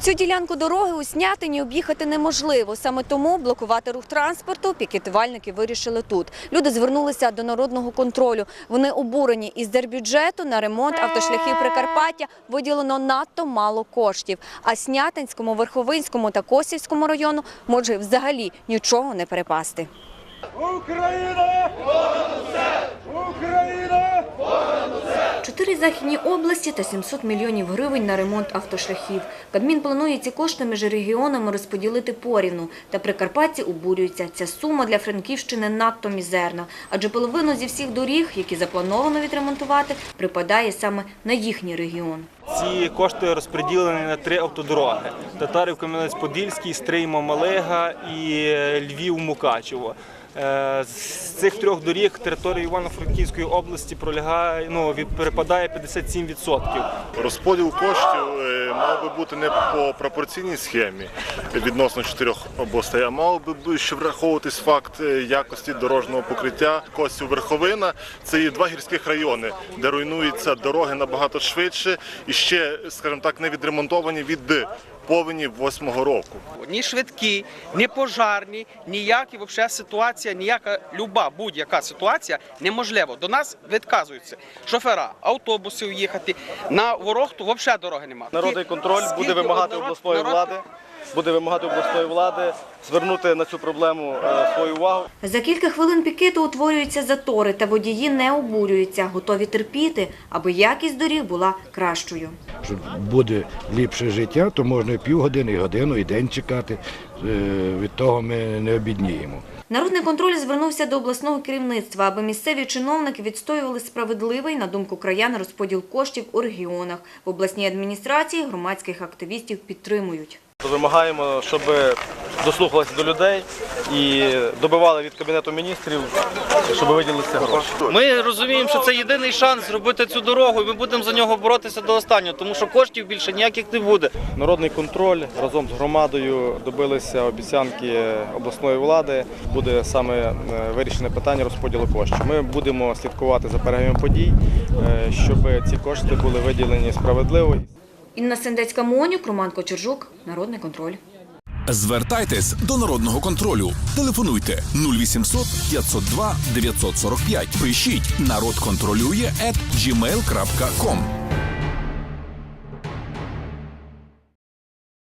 Цю ділянку дороги у Снятині об'їхати неможливо. Саме тому блокувати рух транспорту пікетувальники вирішили тут. Люди звернулися до народного контролю. Вони обурені із держбюджету на ремонт автошляхів Прикарпаття виділено надто мало коштів. А Снятинському, Верховинському та Косівському району може взагалі нічого не перепасти. Україна! Україна! Чотири західні області та 700 мільйонів гривень на ремонт автошляхів. Кабмін планує ці кошти між регіонами розподілити порівну. Та прикарпатці обурюються. Ця сума для Франківщини надто мізерна. Адже половину зі всіх доріг, які заплановано відремонтувати, припадає саме на їхній регіон. Ці кошти розподілені на три автодороги: Татарів Кам'янець-Подільський, Стриймо Малега і Львів Мукачево. Е, З цих трьох доріг територія Івано-Франківської області пролягає ну від перепадає 57%. Розподіл коштів е, мав би бути не по пропорційній схемі відносно чотирьох областей, а мав би ще враховуватись факт е, якості дорожнього покриття. Костів Верховина це є два гірських райони, де руйнуються дороги набагато швидше і ще, скажімо так, не відремонтовані від повені восьмого року. ні швидкі, ні пожарні, ніякі взагалі ситуація, ніяка люба будь-яка ситуація неможливо. До нас відказуються шофера, автобусів їхати. На ворогту взагалі дороги немає. Народний контроль буде вимагати обласної народ- влади, буде вимагати обласної влади звернути на цю проблему е, свою увагу. За кілька хвилин пікету утворюються затори, та водії не обурюються, готові терпіти, аби якість доріг була кращою. що буде ліпше життя, то можна і півгодини, і годину, і день чекати. Е, Від того ми не обідніємо. Народний контроль звернувся до обласного керівництва, аби місцеві чиновники відстоювали справедливий, на думку краян, розподіл коштів у регіонах. В обласній адміністрації громадських активістів підтримують. Вимагаємо, щоб дослухалися до людей і добивали від кабінету міністрів, щоб виділили ці гроші. Ми розуміємо, що це єдиний шанс зробити цю дорогу, і ми будемо за нього боротися до останнього, тому що коштів більше ніяких не буде. Народний контроль разом з громадою добилися обіцянки обласної влади. Буде саме е, вирішене питання розподілу коштів. Ми будемо слідкувати за перебігом подій, е, щоб ці кошти були виділені справедливо. Інна Сендецька Монюк, Роман Кочержук, Народний контроль. Звертайтесь до народного контролю. Телефонуйте 0800 502 945. Пишіть народ контролює at gmail.com.